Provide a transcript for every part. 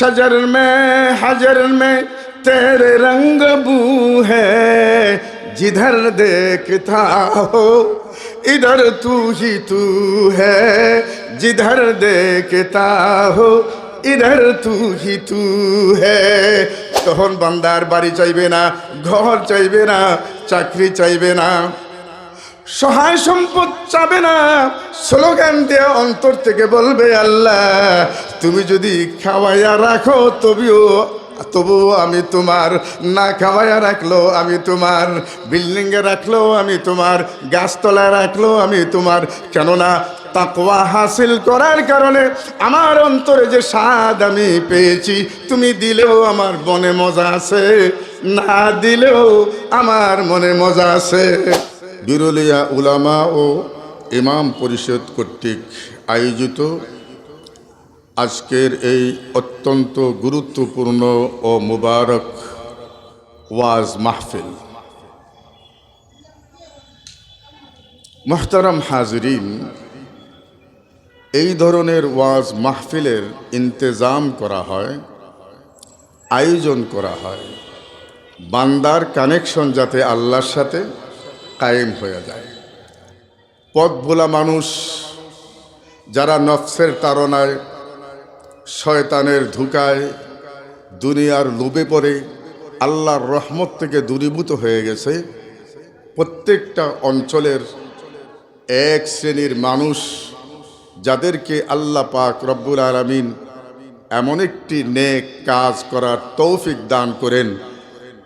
شجر میں حجر میں تیرے رنگ بو ہے جدھر دیکھتا ہو ادھر تو ہی تو ہے جدھر دیکھتا ہو ইধার তু হি তু হে তখন বান্দার বাড়ি চাইবে না ঘর চাইবে না চাকরি চাইবে না সহায় সম্পদ চাবে না। স্লোগান দিয়ে অন্তর থেকে বলবে আল্লাহ, তুমি যদি খাওয়াইয়া রাখো তবেও তবুও আমি তোমার, না খাওয়াইয়া রাখল আমি তোমার, বিল্ডিংয়ে রাখলেও আমি তোমার, গাছতলায় রাখলেও আমি তোমার, কেননা তাকওয়া হাসিল করার কারণে আমার অন্তরে যে স্বাদ আমি পেয়েছি, তুমি দিলেও আমার মনে মজা আছে, না দিলেও আমার মনে মজা আছে। বিরলিয়া উলামা ও ইমাম পরিষদ কর্তৃক আয়োজিত আজকের এই অত্যন্ত গুরুত্বপূর্ণ ও মুবারক ওয়াজ মাহফিল। মোহতারাম হাজরিন, এই ধরনের ওয়াজ মাহফিলের ইন্তেজাম করা হয়, আয়োজন করা হয়। বান্দার কানেকশন যাতে আল্লাহর সাথে কায়েম হয়ে যায়। পথ ভোলা মানুষ যারা নফসের তাড়নায়, শয়তানের ধুকায় দুনিয়ার লোভে পড়ে, আল্লাহর রহমত থেকে দূরীভূত হয়ে গেছে, প্রত্যেকটা অঞ্চলের এক শ্রেণির মানুষ যাদেরকে আল্লাহ পাক রব্বুল আলমিন এমন একটি নেক কাজ করার তৌফিক দান করেন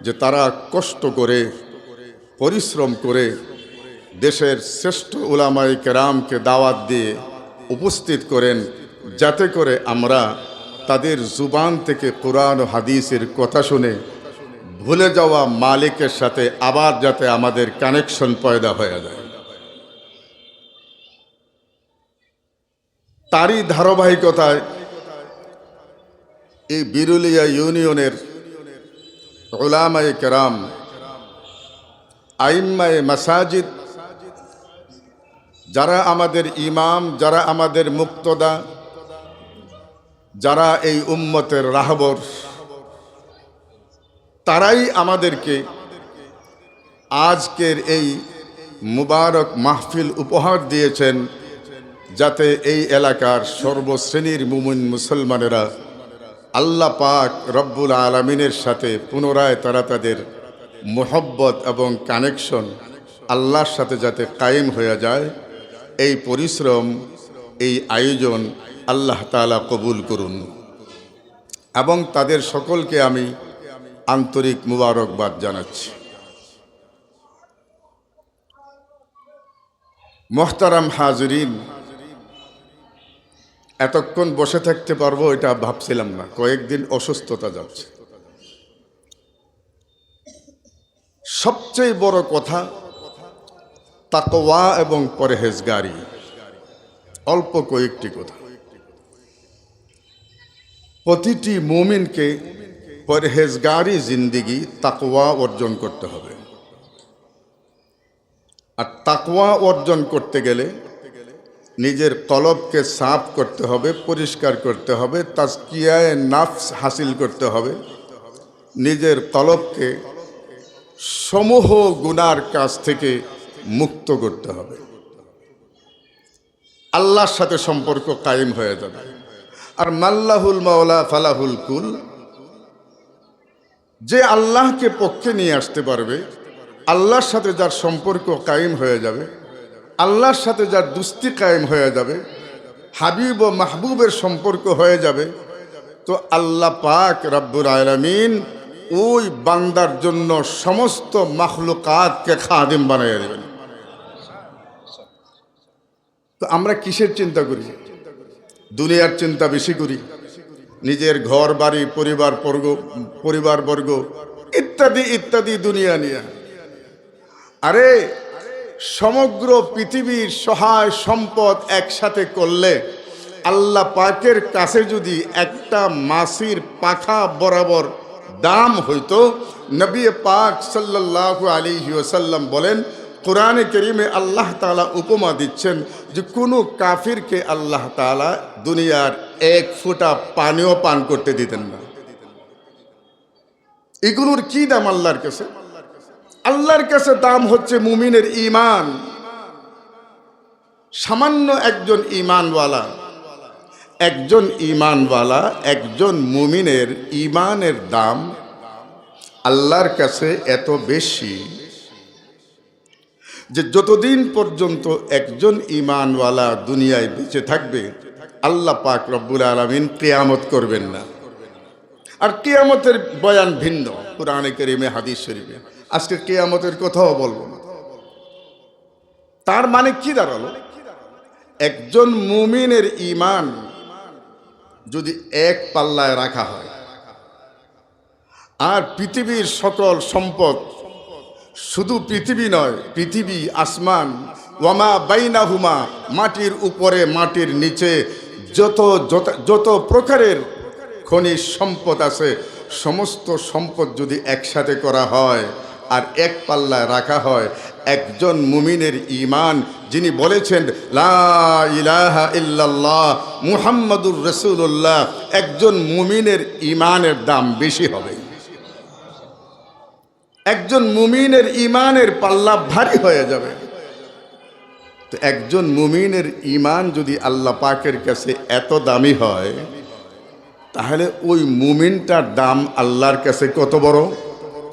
যে তারা কষ্ট করে পরিশ্রম করে দেশের শ্রেষ্ঠ উলামাই কেরামকে দাওয়াত দিয়ে উপস্থিত করেন, যাতে করে আমরা তাদের জুবান থেকে কোরআন হাদিসের কথা শুনে ভুলে যাওয়া মালিকের সাথে আবার যাতে আমাদের কানেকশন পয়দা হয়ে যায়। তারই ধারাবাহিকতায় এই বিরুলিয়া ইউনিয়নের ওলামায়ে কেরাম আইম্মায়ে মাসাজিদ, যারা আমাদের ইমাম, যারা আমাদের মুক্তদা, যারা এই উম্মতের রাহবর, তারাই আমাদেরকে আজকের এই মুবারক মাহফিল উপহার দিয়েছেন যাতে এই এলাকার সর্বশ্রেণীর মুমিন মুসলমানেরা আল্লাহ পাক রব্বুল আলমিনের সাথে পুনরায় তারা তাদের মোহব্বত এবং কানেকশন আল্লাহর সাথে যাতে কায়েম হয়ে যায়, এই পরিশ্রম, এই আয়োজন আল্লাহ তালা কবুল করুন। এবং তাদের সকলকে আমি আন্তরিক মুবারকবাদ জানাচ্ছি। মোহতারাম হাজরিন, এতক্ষণ বসে থাকতে পারব এটা ভাবছিলাম না, কয়েকদিন অসুস্থতা যাচ্ছে। সবচেয়ে বড় কথা তাকওয়া এবং পরহেজগারি। অল্প কয়েকটি কথা। প্রতিটি মুমিনকে পরহেজগারি জিন্দিগি তাকওয়া অর্জন করতে হবে। আর তাকওয়া অর্জন করতে গেলে নিজের কলবকে সাফ করতে হবে, পরিষ্কার করতে হবে, তাজকিয়ায় নাফস হাসিল করতে হবে, নিজের কলবকে সমূহ গুনার কাছ থেকে মুক্ত করতে হবে। আল্লাহর সাথে সম্পর্ক কায়েম হয়ে যাবে। আর মাল্লাহুল মাওলা ফালাহুল কুল, যে আল্লাহকে পক্ষে নিয়ে আসতে পারবে, আল্লাহর সাথে যার সম্পর্ক কায়েম হয়ে যাবে, আল্লাহর সাথে যার দুস্তি কায়েম হয়ে যাবে, হাবিব ও মাহবুবের সম্পর্ক হয়ে যাবে, তো আল্লাহ পাক রব্বুর আলমিন ওই বান্দার জন্য সমস্ত মাখলুকাতকে খাদিম বানাইয়া দেবেন। তো আমরা কিসের চিন্তা করি? দুনিয়ার চিন্তা বেশি করি। নিজের ঘর, বাড়ি, পরিবার বর্গ পরিবার বর্গ, ইত্যাদি ইত্যাদি দুনিয়া নিয়ে। আরে, সমগ্র পৃথিবীর সহায় সম্পদ একসাথে করলে আল্লাহ পাকের কাছে যদি একটা মাসির পাখা বরাবর দাম হইতো। নবী পাক সাল্লাহ আলী ওসাল্লাম বলেন, কোরআনে করিমে আল্লাহ তালা উপমা দিচ্ছেন যে কোনো কাফিরকে আল্লাহ তালা দুনিয়ার এক ফোঁটা পানিও পান করতে দিতেন না। এগুলোর কি দাম আল্লাহর কাছে? আল্লাহর কাছে দাম হচ্ছে মুমিনের ইমান সামান্য একজন ইমানওয়ালা একজন ইমানওয়ালা একজন মুমিনের ইমানের দাম আল্লাহর কাছে এত বেশি যে যতদিন পর্যন্ত একজন ইমানওয়ালা দুনিয়ায় বেঁচে থাকবে, আল্লাহ পাক রব্বুল আলমিন কেয়ামত করবেন না। আর কেয়ামতের বয়ান ভিন্ন, কোরআনে কেরিমে, হাদিস শরীফে। আজকে কেয়ামতের কথাও বলব না। তার মানে কি দাঁড়াল? একজন মুমিনের ইমান যদি এক পাল্লায় রাখা হয়। আর পৃথিবীর সকল সম্পদ শুধু পৃথিবী নয়, পৃথিবী, আসমান, ওয়ামা বাইনাহুমা, মাটির উপরে, মাটির নিচে, যত যত- যত প্রকারের খনিজ সম্পদ আছে, সমস্ত সম্পদ যদি একসাথে করা হয় আর এক পাল্লায় রাখা হয় একজন মুমিনের ইমান যিনি বলেছেন, লা ইলাহা ইল্লাল্লাহ মুহাম্মাদুর রসুল্লাহ একজন মুমিনের ইমানের দাম বেশি হবে। একজন মুমিনের ইমানের পাল্লা ভারী হয়ে যাবে। তো একজন মুমিনের ইমান যদি আল্লাহ পাকের কাছে এত দামি হয়, তাহলে ওই মুমিনটার দাম আল্লাহর কাছে কত বড়?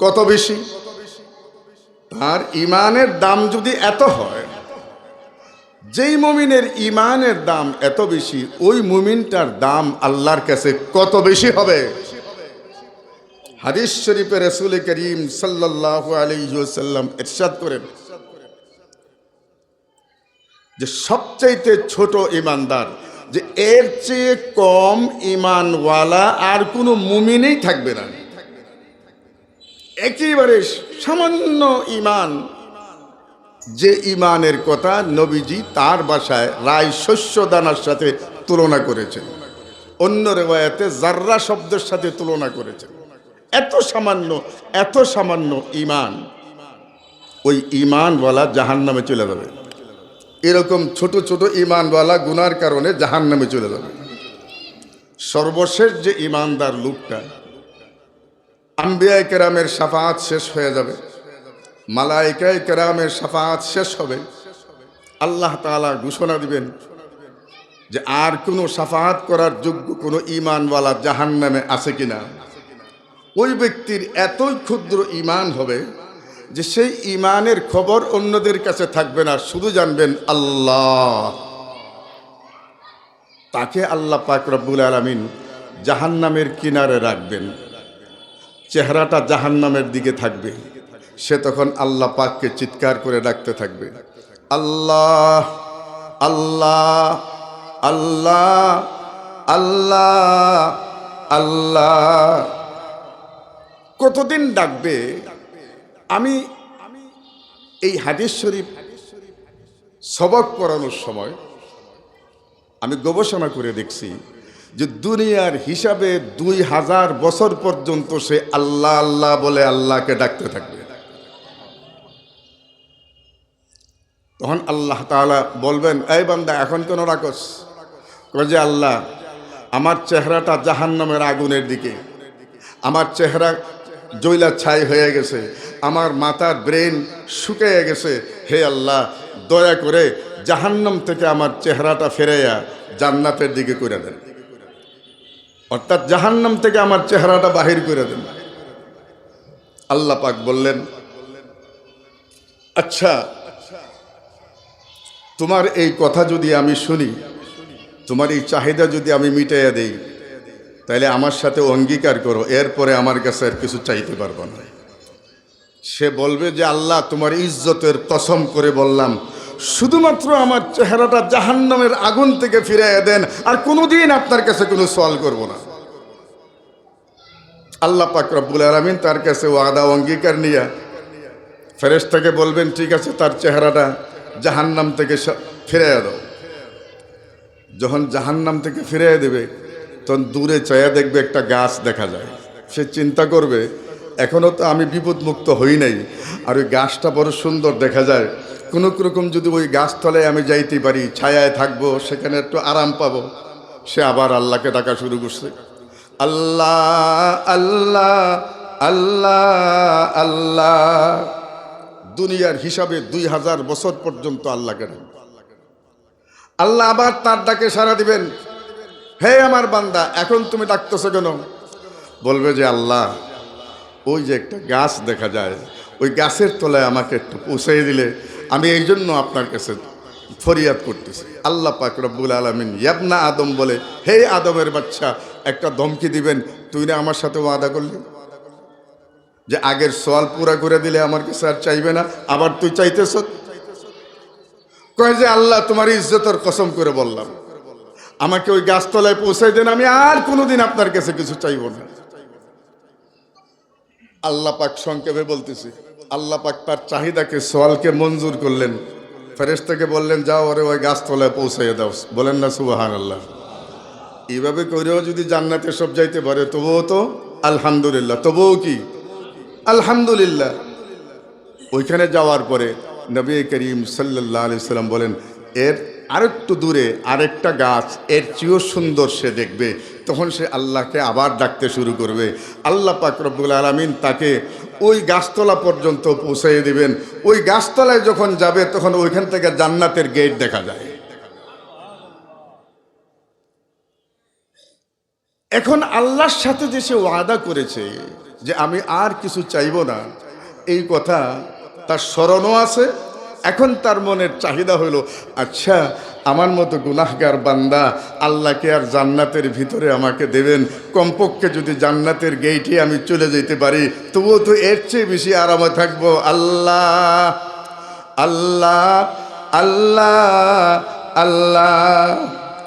কত বেশি? তার ইমানের দাম যদি এত হয়, যেই মুমিনের ইমানের দাম এত বেশি, ওই মুমিনটার দাম আল্লাহর কাছে কত বেশি হবে? হাদিস শরীফে রসুল করিম সাল্লাহ আলহ্লাম এরশাদ করেন যে সবচাইতে ছোট ইমানদার, যে এর চেয়ে কম ইমানওয়ালা আর কোনো মুমিনেই থাকবে না। একেবারে সামান্য ইমান যে ইমানের কথা নবীজি তার বাসায় রায় শস্য দানার সাথে তুলনা করেছেন। অন্য রেওয়ায়তে জাররা শব্দের সাথে তুলনা করেছেন। এত সামান্য এত সামান্য ইমান ওই ইমানওয়ালা জাহান নামে চলে যাবে। এরকম ছোট ছোট ইমানওয়ালা গুনার কারণে জাহান নামে চলে যাবে। সর্বশেষ যে ইমানদার লোকটা আম্বিয়ায় কেরামের সাফাত শেষ হয়ে যাবে। মালাইকায় কেরামের সাফাত শেষ হবে। আল্লাহ তাআলা ঘোষণা দিবেন যে আর কোনো সাফাত করার যোগ্য কোনো ইমানওয়ালা জাহান নামে আছে কিনা। ওই ব্যক্তির এতই ক্ষুদ্র ইমান হবে যে সেই ইমানের খবর অন্যদের কাছে থাকবে না, শুধু জানবেন আল্লাহ। তাকে আল্লাহ পাক রব্বুল আলমিন জাহান্নামের কিনারে রাখবেন। চেহারাটা জাহান্নামের দিকে থাকবে। সে তখন আল্লাহ পাককে চিৎকার করে ডাকতে থাকবে। আল্লাহ আল্লাহ আল্লাহ আল্লাহ আল্লাহ। কতদিন ডাকবে? আমি, এই হাদিস শরীফ সবক পড়ানোর সময় আমি গবেষণা করে দেখছি যে দুনিয়ার হিসাবে দুই হাজার বছর পর্যন্ত সে আল্লাহ আল্লাহ বলে আল্লাহকে ডাকতে থাকবে। তখন আল্লাহ তাআলা বলবেন, এই বান্দা, এখন কেন রাখস যে, আল্লাহ, আমার চেহারাটা জাহান্নামের আগুনের দিকে। আমার চেহারা জৈলা ছাই হয়ে গেছে। আমার মাথার ব্রেন শুকিয়ে গেছে। হে আল্লাহ, দয়া করে জাহান্নাম থেকে আমার চেহারাটা ফেরাইয়া জান্নাতের দিকে করে দেন। অর্থাৎ জাহান্নাম থেকে আমার চেহারাটা বাহির করে দেন। আল্লাহ পাক বললেন আচ্ছা তোমার এই কথা যদি আমি শুনি, তোমার এই চাহিদা যদি আমি মিটাইয়া দেই তাহলে আমার সাথে অঙ্গীকার করো, এরপরে আমার কাছে আর কিছু চাইতে পারব না। সে বলবে যে, আল্লাহ, তোমার ইজ্জতের কসম করে বললাম শুধুমাত্র আমার চেহারাটা জাহান্নামের আগুন থেকে ফিরাইয়া দেন, আর কোনোদিন আপনার কাছে কোনো সওয়াল করব না। আল্লাহ পাক রব্বুল আলমিন তার কাছে ওয়াদা অঙ্গীকার নিয়ে ফেরেশতাকে বলবেন, ঠিক আছে, তার চেহারাটা জাহান্নাম থেকে ফিরাইয়া দাও। যখন জাহান্নাম থেকে ফিরিয়ে দেবে, তখন দূরে চায়া দেখবে একটা গাছ দেখা যায়। সে চিন্তা করবে এখনও তো আমি বিপদমুক্ত হই নাই, আর ওই গাছটা বড় সুন্দর দেখা যায়। কোনো রকম যদি ওই গাছতলায় আমি যাইতে পারি, ছায়ায় থাকব, সেখানে একটু আরাম পাবো। সে আবার আল্লাহকে ডাকা শুরু করছে। আল্লাহ আল্লাহ আল্লাহ আল্লাহ। দুনিয়ার হিসাবে দুই হাজার বছর পর্যন্ত আল্লাহকে ডাকে। আল্লাহ আবার তার ডাকে সারা দিবেন। হে আমার বান্দা, এখন তুমি ডাকতেছো কেন? বলবে যে, আল্লাহ, ওই যে একটা গাছ দেখা যায়, ওই গাছের তলায় আমাকে একটু পৌঁছাই দিলে। আমি এই জন্য আপনার কাছে ফরিয়াদ করতেছি। আল্লাহ পাক রব্বুল আলমিন ইয়াবনা আদম বলে, হে আদমের বাচ্চা, একটা ধমকি দিবেন, তুই না আমার সাথে ওয়াদা করলি? যে আগের সোয়াল পুরা করে দিলে আমার কাছে আর চাইবে না, আবার তুই চাইতেছ? কয় যে, আল্লাহ, তোমার ইজ্জতের কসম করে বললাম, আমাকে ওই গাছতলায় পৌঁছাই দেন, আমি আর কোনোদিন আপনার কাছে কিছু চাইব না। আল্লাহ পাক সংক্ষেপে বলতেছি আল্লাহ পাক তার চাহিদাকে, সোয়ালকে মঞ্জুর করলেন। ফেরেশতাকে বললেন, যাও, ওরে ওই গাছতলায় পৌঁছাইয়ে দাও। বলেন না সুবাহান আল্লাহ এইভাবে করেও যদি জান্নাতে সব যাইতে পারে, তবুও তো আলহামদুলিল্লাহ। তবুও কি? আলহামদুলিল্লাহ। ওইখানে যাওয়ার পরে নবী করিম সাল্লাহ আলি সাল্লাম বলেন, এর আরেকটু দূরে আরেকটা গাছ, এর চেয়েও সুন্দর সে দেখবে। তখন সে আল্লাহকে আবার ডাকতে শুরু করবে। আল্লাহ পাক রব্বুল আলমিন তাকে ওই গাছতলা পর্যন্ত পৌঁছাইয়ে দিবেন। ওই গাছতলায় যখন যাবে, তখন ওইখান থেকে জান্নাতের গেট দেখা যায়। এখন আল্লাহর সাথে যে সে ওয়াদা করেছে, যে আমি আর কিছু চাইব না, এই কথা তার স্মরণও আছে এখন তার মনের চাহিদা হলো আচ্ছা আমার মতো গুনাহগার বান্দা আল্লাহকে আর জান্নাতের ভিতরে আমাকে দেবেন। কমপক্ষে যদি জান্নাতের গেইটে আমি চলে যেতে পারি, তবুও তো এর চেয়ে বেশি আরামে থাকব। আল্লাহ আল্লাহ আল্লাহ আল্লাহ।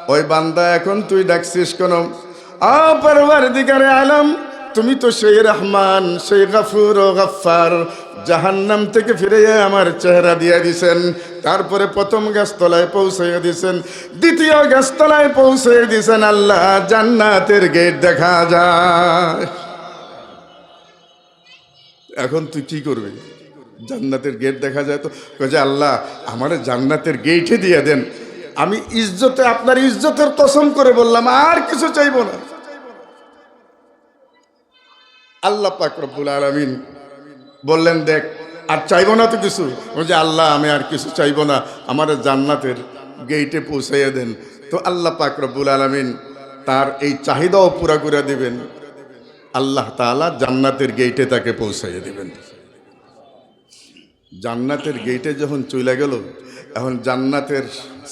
ওই বান্দা এখন তুই ডাকছিস কোনো? অপরবার দিকারে আলম তুমি তো সেই রহমান, সেই গাফুর ও গাফার জাহান্নাম থেকে ফিরে আমার চেহারা দিয়ে দিছেন। তারপরে প্রথম গাছতলায় পৌঁছে দিছেন। দ্বিতীয় গাছতলায় পৌঁছে দিছেন আল্লাহ, জান্নাতের গেট দেখা যায়। এখন তুই কি করবি? জান্নাতের গেট দেখা যায় তো? যে আল্লাহ, আমার জান্নাতের গেটে দিয়ে দেন। আমি ইজ্জতে, আপনার ইজ্জতের কসম করে বললাম, আর কিছু চাইব না। আল্লাহ পাক রব্বুল আলমিন বললেন, দেখ, আর চাইব না তো কিছু? যে, আল্লাহ, আমি আর কিছু চাইব না। আমার জান্নাতের গেইটে পৌঁছাইয়া দেন। তো আল্লাহ পাক রব্বুল আলমিন তার এই চাহিদাও পুরা করে দিবেন। আল্লাহ তাআলা জান্নাতের গেইটে তাকে পৌঁছাইয়া দিবেন। জান্নাতের গেইটে যখন চলে গেল, এখন জান্নাতের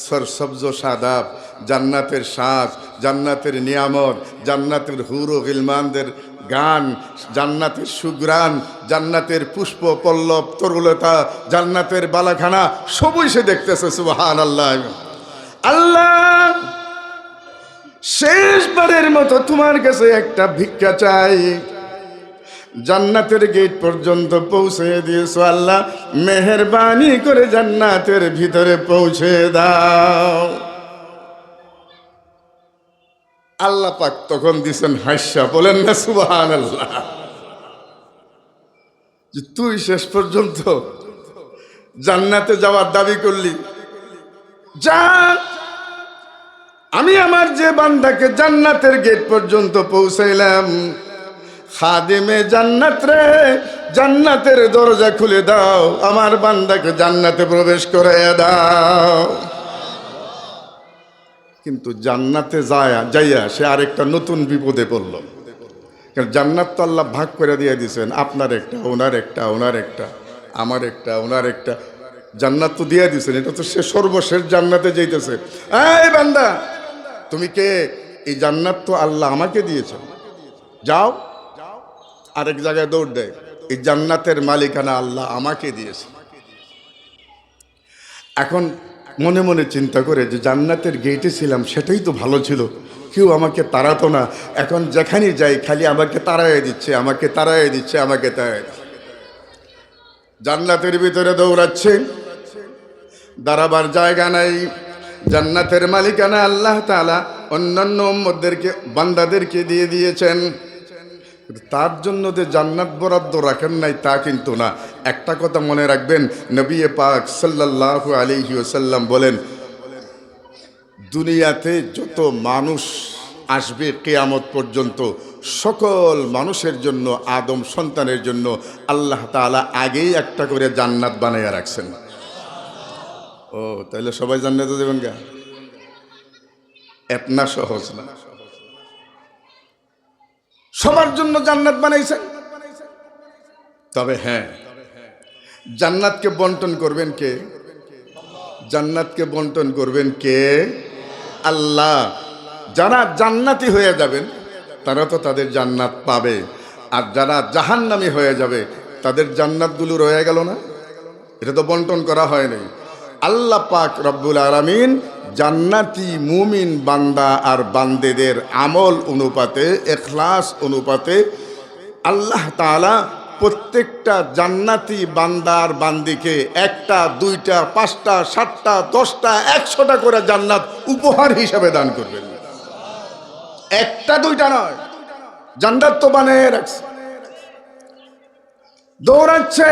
সরসব্জ সাদাব, জান্নাতের সাজ, জান্নাতের নিয়ামত, জান্নাতের হুর ও গিলমানদের গান, জান্নাতের সুগ্রান জান্নাতের পুষ্প, পল্লব, তরুলতা, জান্নাতের বালাখানা, সবই সে দেখতেছে সুবাহান আল্লাহ আল্লাহ, শেষবারের মতো তোমার কাছে একটা ভিক্ষা চাই। জান্নাতের গেট পর্যন্ত পৌঁছে দিয়েছ, আল্লাহ। মেহরবানি করে জান্নাতের ভিতরে পৌঁছে দাও। আল্লাহ পাক তখন দিছেন হাস্যা বলেন না সুবাহান আল্লাহ যে তুই শেষ পর্যন্ত জান্নাতে যাওয়ার দাবি করলি। যা, আমি আমার যে বান্দাকে জান্নাতের গেট পর্যন্ত পৌঁছাইলাম। খাদেমে জান্নাত রে, জান্নাতের দরজা খুলে দাও, আমার বান্দাকে জান্নাতে প্রবেশ করে দাও। কিন্তু জান্নাতে যায় যাইয়া সে আরেকটা নতুন বিপদে পড়ল। কারণ জান্নাত তো আল্লাহ ভাগ করে দিয়ে দিয়েছেন আপনার একটা, ওনার একটা ওনার একটা, আমার একটা, ওনার একটা। জান্নাত তো দিয়ে দিয়েছেন এটা তো সে সর্বশেষ জান্নাতে যাইতেছে। এই বান্দা, তুমি কে? এই জান্নাত তো আল্লাহ আমাকে দিয়েছেন। যাও, আরেক জায়গায় দৌড় দেয়। এই জান্নাতের মালিকানা আল্লাহ আমাকে দিয়েছে। এখন মনে মনে চিন্তা করে যে জান্নাতের গেটে ছিলাম, সেটাই তো ভালো ছিল। কেউ আমাকে তাড়াতো না। এখন যেখানে যাই, খালি আমাকে তাড়াই দিচ্ছে, আমাকে তাড়াই দিচ্ছে, আমাকে তাড়াই জান্নাতের ভিতরে দৌড়াচ্ছে। দাঁড়াবার জায়গা নাই। জান্নাতের মালিকানা আল্লাহ তালা অন্যান্য উম্মতদেরকে, বান্দাদেরকে দিয়ে দিয়েছেন। তার জন্য যে জান্নাত বরাদ্দ রাখেন নাই তা কিন্তু না। একটা কথা মনে রাখবেন, নবী পাক সাল্লাল্লাহু আলাইহি ওয়াসাল্লাম বলেন, দুনিয়াতে যত মানুষ আসবে কেয়ামত পর্যন্ত, সকল মানুষের জন্য, আদম সন্তানের জন্য আল্লাহ তাআলা আগেই একটা করে জান্নাত বানাইয়া রাখছেন। ও তাহলে সবাই জান্নাতে দেবেন গা? এতনা সহজ না। সবার জন্য জান্নাত বানাইছেন তবে হ্যাঁ জান্নাতকে বন্টন করবেন কে? জান্নাতকে বন্টন করবেন কে? আল্লাহ। যারা জান্নাতি হয়ে যাবেন, তারা তো তাদের জান্নাত পাবে। আর যারা জাহান্নামি হয়ে যাবে, তাদের জান্নাতগুলো রয়ে গেল না? এটা তো বন্টন করা হয়নি আল্লাহ পাক রব্বুল আলামিন জান্নাতি মুমিন বান্দা আর বান্দেদের আমল অনুপাতে, এখলাস অনুপাতে আল্লাহ তাআলা প্রত্যেকটা জান্নাতি বান্দার বান্দিকে একটা, দুইটা, পাঁচটা, সাতটা, দশটা, একশোটা করে জান্নাত উপহার হিসাবে দান করবেন। একটা, দুইটা নয়। জান্নাত তো বানিয়ে রাখছে। দৌড়াচ্ছে।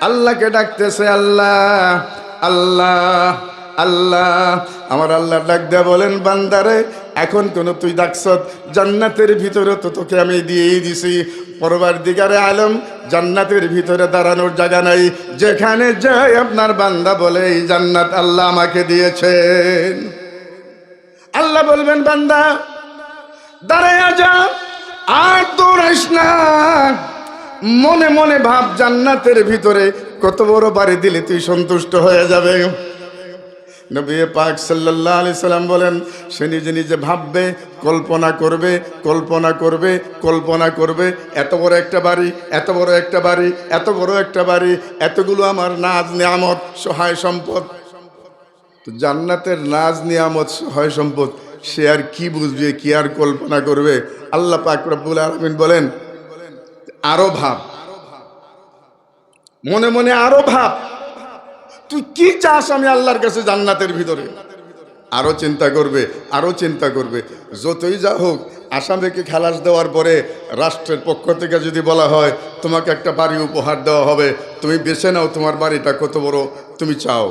আল্লাহকে ডাকতেছে আল্লাহ। আল্লাহ আল্লাহ। আমার আল্লাহ ডাক দেয়া বলেন, বান্দারে, এখন কোন তুই ডাকছত জান্নাতের ভিতরে তো তোকে আমি দিয়েই দিছি। পরবার দিগারে আলম, জান্নাতের ভিতরে দাঁড়ানোর জায়গা নাই। যেখানে যাই আপনার বান্দা বলে, এই জান্নাত আল্লাহ আমাকে দিয়েছেন। আল্লাহ বলবেন, বান্দা দাঁড়াইয়া যা, আর দৌড়াইস না। মনে মনে ভাব, জান্নাতের ভিতরে কত বড় বাড়ি দিলে তুই সন্তুষ্ট হয়ে যাবে? নবী পাক সাল্লাল্লাহ আলি সাল্লাম বলেন, সে নিজে নিজে ভাববে, কল্পনা করবে কল্পনা করবে কল্পনা করবে, এত বড় একটা বাড়ি, এত বড় একটা বাড়ি, এত বড় একটা বাড়ি, এতগুলো আমার নাজ নিয়ামত, সহায় সম্পদ। তো জান্নাতের নাজ নিয়ামত, সহায় সম্পদ, সে আর কি বুঝবে, কি আর কল্পনা করবে? আল্লাহ পাক রব্বুল আলমিন বলেন, আরও ভাব। মনে মনে আরও ভাব, তুই কি চাস আমি আল্লাহর কাছে জান্নাতের ভিতরে? আরও চিন্তা করবে, আরও চিন্তা করবে। যতই যা হোক, আসামিকে খালাস দেওয়ার পরে রাষ্ট্রের পক্ষ থেকে যদি বলা হয়, তোমাকে একটা বাড়ি উপহার দেওয়া হবে, তুমি বেছে নাও তোমার বাড়িটা কত বড়, তুমি চাও।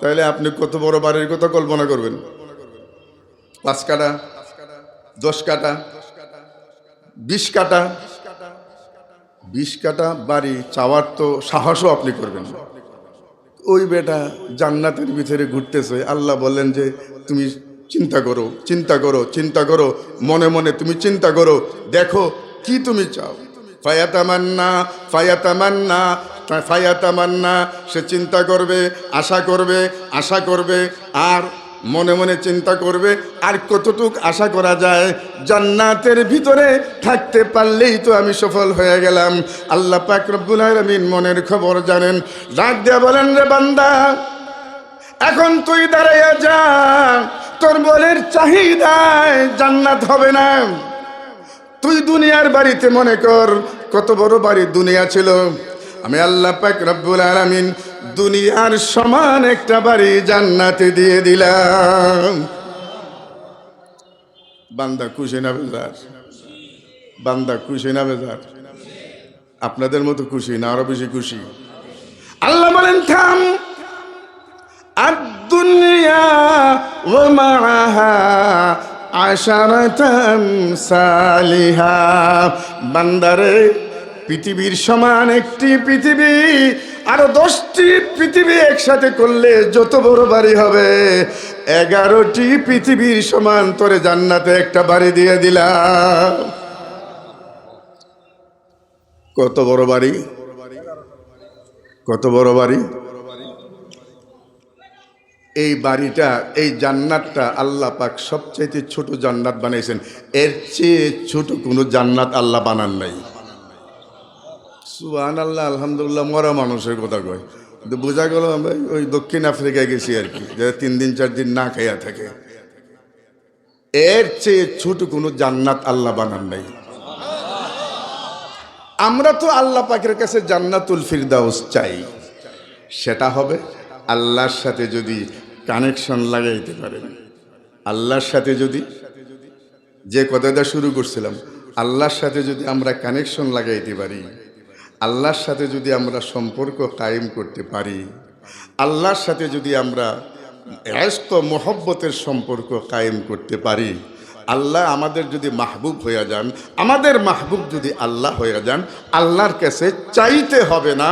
তাহলে আপনি কত বড় বাড়ির কথা কল্পনা করবেন? পাঁচ কাটা দশ কাটা বিশ কাটা বিশ কাটা বাড়ি চাওয়ার তো সাহসও আপনি করবেন ওই বেটা জান্নাতের ভিতরে ঘুরতেছে, আল্লাহ বললেন যে তুমি চিন্তা করো চিন্তা করো চিন্তা করো, মনে মনে তুমি চিন্তা করো, দেখো কি তুমি চাও। ফায়াতামান্না ফায়াতামান্না ফায়াতামান্না, সে চিন্তা করবে, আশা করবে আশা করবে, আর মনে মনে চিন্তা করবে, আর কতটুক আশা করা যায়? জান্নাতের ভিতরে থাকতে পারলেই তো আমি সফল হয়ে গেলাম। আল্লাহ পাক রব্বুল আলামিন মনের খবর জানেন। ডাক দিয়া বলেন, রে বান্দা, এখন তুই দাঁড়াইয়া যা। তোর বলের চাহিদায় জান্নাত হবে না। তুই দুনিয়ার বাড়িতে মনে কর, কত বড় বাড়ি দুনিয়া ছিল। আমি আল্লাহ পাক রব্বুল আলামিন দুনিয়ার সমান একটা বাড়ি জান্নাতে দিয়ে দিলাম। বান্দা খুশি না বেজার? বান্দা খুশি না বেজার? আপনাদের মতো খুশি না আরও বেশি খুশি? আল্লাহ বলেন, থাম। আর দুনিয়া ও সালিহা। বান্দারে, পৃথিবীর সমান একটি পৃথিবী আরও দশটি পৃথিবী একসাথে করলে যত বড় বাড়ি হবে, এগারোটি পৃথিবীর সমান তোরে জান্নাতে একটা বাড়ি দিয়ে দিলাম। কত বড় বাড়ি? কত বড় বাড়ি? এই বাড়িটা, এই জান্নাতটা আল্লাহ পাক সবচাইতে ছোট জান্নাত বানাইছেন এর চেয়ে ছোট কোনো জান্নাত আল্লাহ বানান নাই। সুবান আল্লাহ আলহামদুলিল্লাহ, মরা মানুষের কথা কয়। কিন্তু বোঝা গেল আমরা ওই দক্ষিণ আফ্রিকায় গেছি আর কি যারা তিন দিন, চার দিন না খাইয়া থাকে। এর চেয়ে ছোট কোনো জান্নাত আল্লাহ বানান নাই। আমরা তো আল্লাহ পাকের কাছে জান্নাতুল ফিরদাউস চাই। সেটা হবে আল্লাহর সাথে যদি কানেকশন লাগাইতে পারেন। আল্লাহর সাথে যদি, যে কথাটা শুরু করছিলাম, আল্লাহর সাথে যদি আমরা কানেকশন লাগাইতে পারি। আল্লাহর সাথে যদি আমরা সম্পর্ক কায়েম করতে পারি, আল্লাহর সাথে যদি আমরা এস্ত মহব্বতের সম্পর্ক কায়েম করতে পারি আল্লাহ আমাদের যদি মাহবুব হয়ে যান, আমাদের মাহবুব যদি আল্লাহ হয়ে যান, আল্লাহর কাছে চাইতে হবে না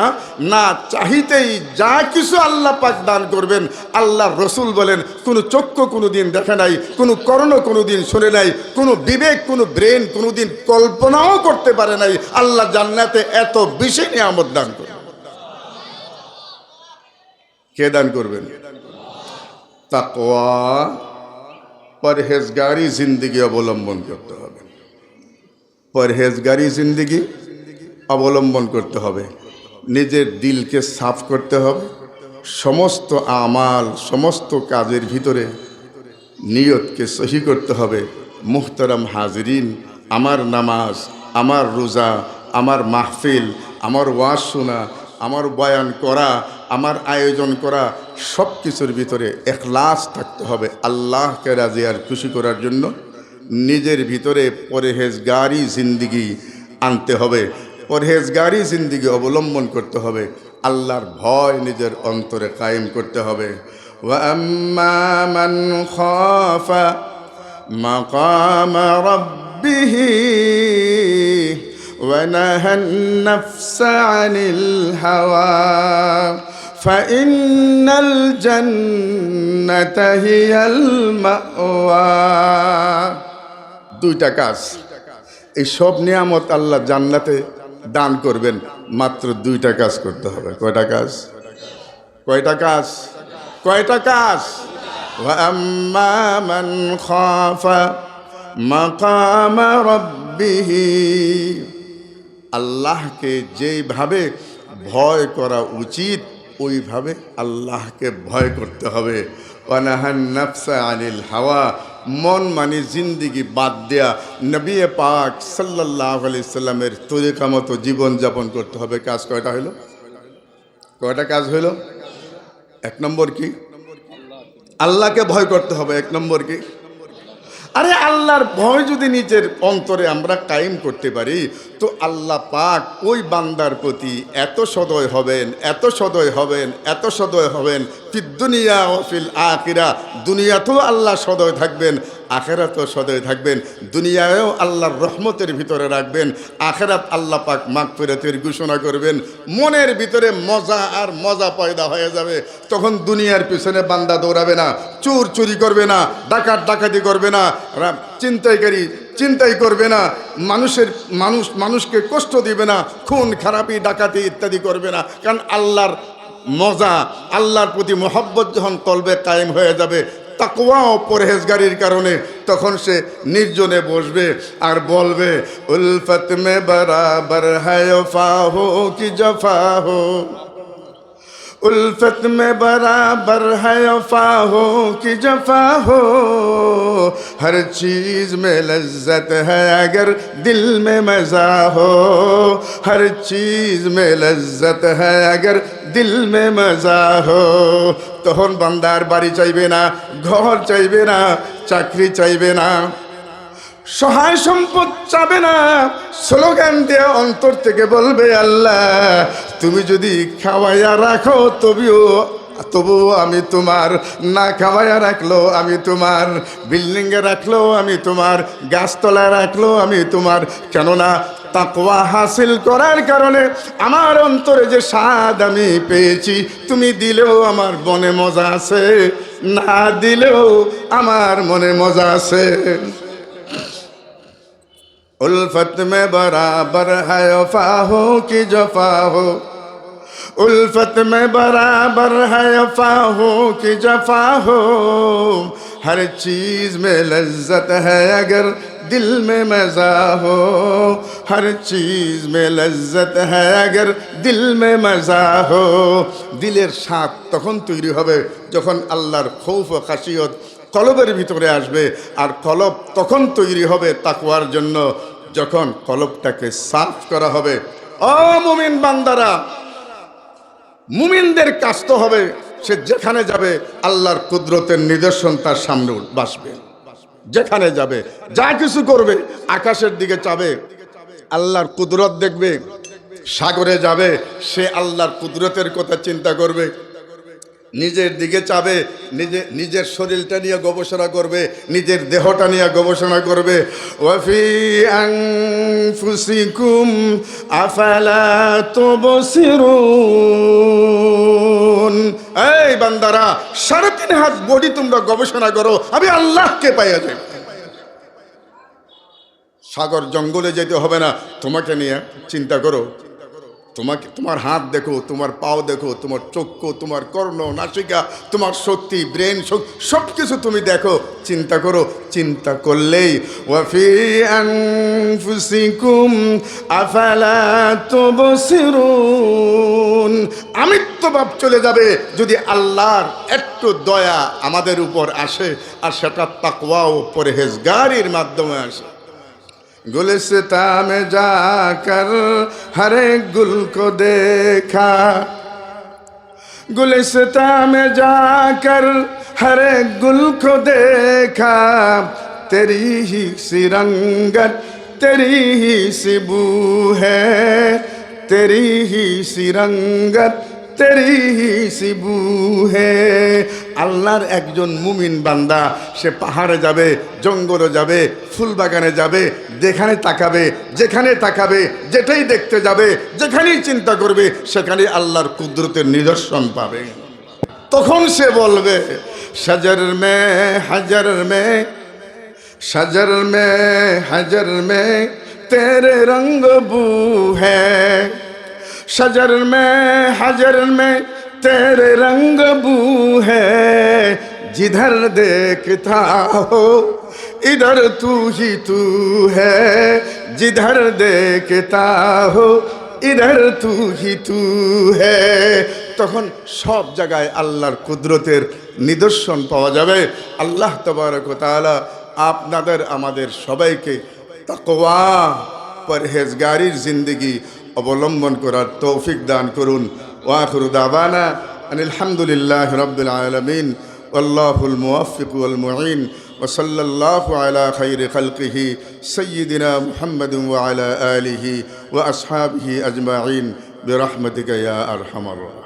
না চাইতেই যা কিছু আল্লাহ পাক দান করবেন আল্লাহ রসুল বলেন, কোনো চক্ষু কোনো দিন দেখে নাই, কোনো কর্ণ কোনো দিন শুনে নাই, কোনো বিবেক, কোনো ব্রেন কোনো দিন কল্পনাও করতে পারে নাই, আল্লাহ জান্নাতে এত বেশি নিয়ামত দান করবেন। কে দান করবেন? তাকওয়া পরহেজগারি জিন্দিগি অবলম্বন করতে হবে। পরহেজগারি জিন্দিগি অবলম্বন করতে হবে। নিজের দিলকে সাফ করতে হবে। সমস্ত আমাল, সমস্ত কাজের ভিতরে নিয়তকে সহি করতে হবে। মুহতারাম হাজরিন, আমার নামাজ, আমার রোজা, আমার মাহফিল, আমার ওয়াজ শোনা, আমার বয়ান করা, আমার আয়োজন করা সব কিছুর ভিতরে এখলাস থাকতে হবে আল্লাহকে রাজি আর খুশি করার জন্য নিজের ভিতরে পরহেজগারি জিন্দিগি আনতে হবে পরহেজগারি জিন্দিগি অবলম্বন করতে হবে আল্লাহর ভয় নিজের অন্তরে কায়েম করতে হবে وأما من خاف مقام ربه ونهى النفس عن الهوى فإن الجنة هي المأوى দুইটা কাজ এই সব নিয়ামত আল্লাহ জান্নাতে দান করবেন মাত্র দুইটা কাজ করতে হবে কয়টা কাজ কয়টা কাজ কয়টা কাজ وأما من خاف مقام ربه আল্লাহকে যেইভাবে ভয় করা উচিত ওইভাবে আল্লাহকে ভয় করতে হবে। ওয়ানাহান নাফসা আনিল হাওয়া, মন মানে জিন্দিগি বাদ দেয়া। নবী পাক সাল্লাহ আলি সাল্লামের তরিকা মতো জীবনযাপন করতে হবে। কাজ কয়টা হইল? কয়টা কাজ হইল? এক নম্বর কি? আল্লাহকে ভয় করতে হবে। এক নম্বর কি? আরে আল্লাহর ভয় যদি নিজের অন্তরে আমরা কায়েম করতে পারি, তো আল্লাহ পাক ওই বান্দার প্রতি এত সদয় হবেন, এত সদয় হবেন, এত সদয় হবেন দুনিয়া ও ফিল আখিরা। দুনিয়াতেও আল্লাহ সদয় থাকবেন, আখেরাতেও সদয় থাকবেন। দুনিয়ায়ও আল্লাহর রহমতের ভিতরে রাখবেন। আখেরাত আল্লাহ পাক মাগফিরাতের ঘোষণা করবেন। মনের ভিতরে মজা আর মজা পয়দা হয়ে যাবে। তখন দুনিয়ার পিছনে বান্দা দৌড়াবে না, চোর চুরি করবে না, ডাকাত ডাকাতি করবে না চিন্তাইকারী চিন্তাই করবে না, মানুষের মানুষ মানুষকে কষ্ট দিবে না, খুন, খারাপি, ডাকাতি ইত্যাদি করবে না। কারণ আল্লাহর মজা, আল্লাহর প্রতি মহব্বত যখন কলবে কায়েম হয়ে যাবে তাকুয়া ও পরহেজগারির কারণে তখন সে নির্জনে বসবে আর বলবে, উলফত মে বরাবর হায় ফাহো কি জফা হো उल्फत में बराबर है वफा हो कि जफा हो हर चीज में लज्जत है अगर दिल में मज़ा हो हर चीज में लज्जत है अगर दिल में मज़ा हो তখন বান্দার বাড়ি চাইবে না ঘর চাইবে না চাকরি চাইবে না সহায় সম্পদ চাবে না। স্লোগান দিয়ে অন্তর থেকে বলবে আল্লাহ, তুমি যদি খাওয়াইয়া রাখো, তবেও, তবুও আমি তোমার, না খাওয়াইয়া রাখল আমি তোমার বিল্ডিংয়ে রাখল আমি তোমার, গাছতলায় রাখল আমি তোমার, কেননা তাকওয়া হাসিল করার কারণে আমার অন্তরে যে স্বাদ আমি পেয়েছি, তুমি দিলেও আমার মনে মজা আছে, না দিলেও আমার মনে মজা আছে। उल्फत में बराबर है वफा हो कि जफा हो उल्फत में बराबर है वफा हो कि जफा हो हर चीज में लज्जत है अगर दिल में मज़ा हो हर चीज में लज्जत है अगर दिल में मज़ा हो দিলের স্বাদ তখন তৈরি হবে যখন আল্লাহর খৌফ ও খাসিয়ত কলবের ভিতরে আসবে আর কলব তখন তৈরি হবে তাকুয়ার জন্য যখন কলবটাকে সাফ করা হবে। অমুমিন বান্দারা, মুমিনদের কাজ তো হবে, সে যেখানে যাবে আল্লাহর কুদরতের নিদর্শন তার সামনে বাসবে। যেখানে যাবে, যা কিছু করবে, আকাশের দিকে চাবে, আল্লাহর কুদরত দেখবে, সাগরে যাবে, সে আল্লাহর কুদরতের কথা চিন্তা করবে। নিজের দিকে চাবে, নিজে, নিজের শরীরটা নিয়ে গবেষণা করবে, নিজের দেহটা নিয়ে গবেষণা করবে। আফালা এই বান্দারা, সাড়ে তিন হাত বডি তোমরা গবেষণা করো, আমি আল্লাহকে পাইয়া যাই। সাগর জঙ্গলে যেতে হবে না, তোমাকে নিয়ে চিন্তা করো। তোমাকে, তোমার হাত দেখো, তোমার পাও দেখো, তোমার চক্ষু, তোমার কর্ণ, নাসিকা, তোমার শক্তি, ব্রেন সব কিছু তুমি দেখো। চিন্তা করো, চিন্তা করলেই, ওয়াফি আনফুসিকুম, আফালা চলে যাবে, যদি আল্লাহর একটু দয়া আমাদের উপর আসে, আর সেটা তাকওয়া ও পরহেজগারির মাধ্যমে আসে। गुलिस्ता में जाकर हर एक गुल को देखा। गुलिस्ता में जाकर हर एक गुल को देखा। तेरी ही सी रंगत, तेरी ही सी बू है, तेरी ही सी रंगत তেরি শিবু হে আল্লাহর একজন মুমিন বান্দা, সে পাহাড়ে যাবে, জঙ্গলে যাবে ফুল বাগানে যাবে, যেখানে তাকাবে যেখানে তাকাবে, যেটাই দেখতে যাবে, যেখানেই চিন্তা করবে সেখানে আল্লাহর কুদরতের নিদর্শন পাবে। তখন সে বলবে, সাজার মে, হাজার মে, সাজার মে, হাজার মে, তেরে রঙ্গ বু হ্যা सजर में हजर में तेरे रंग बू है जिधर देखता हो इधर तू ही तू है जिधर देखता हो ইধার তু হি তু হে তখন সব জায়গায় আল্লাহর কুদরতের নিদর্শন পাওয়া যাবে আল্লাহ তবারক তাআলা আপনাদের আমাদের সবাইকে তাকওয়া পরহেজগারির জিন্দগি অবলম্বন করার তৌফিক দান করুন ওয়াখরু দাবানা আলহামদুলিল্লাহ রব্বুল আলমিন والله الموفق والمعين وصلى الله على خير خلقه سيدنا محمد وعلى آله وأصحابه أجمعين برحمتك يا أرحم الراحمين